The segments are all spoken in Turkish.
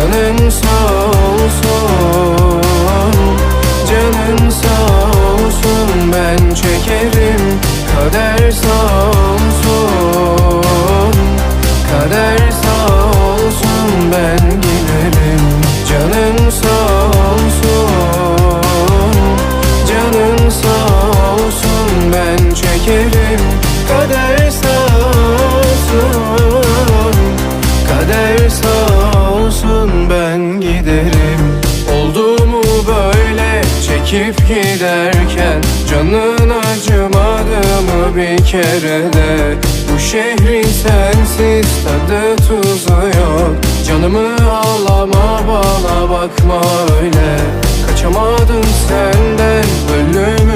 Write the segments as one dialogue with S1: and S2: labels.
S1: Canın sağ olsun Canın sağ olsun Ben çekerim. Kader sağ olsun Kader sağ olsun Ben giderim. Canın sağ olsun Canın sağ olsun Ben çekerim. Kader sağ olsun Kader sağ olsun zaman ben giderim. Olduğumu böyle çekip giderken Canın acımadı mı bir kere de? Bu şehrin
S2: sensiz tadı tuzu yok. Canımı ağlama bana bakma öyle. Kaçamadım senden ölüm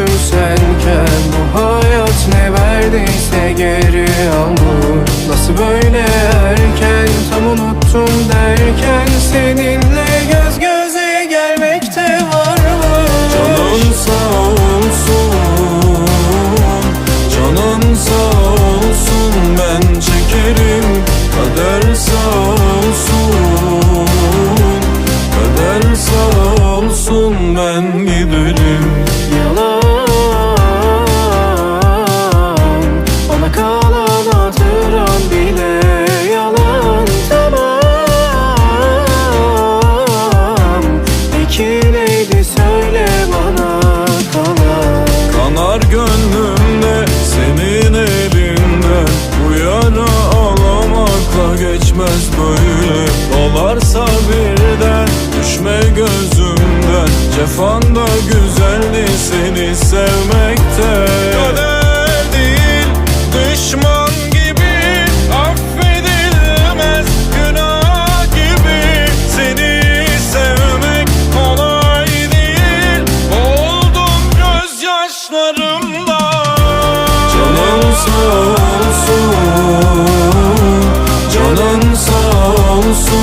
S2: geçmez böyle Dolarsa birden düşme gözümden. Cefanda güzeldi seni sevmekte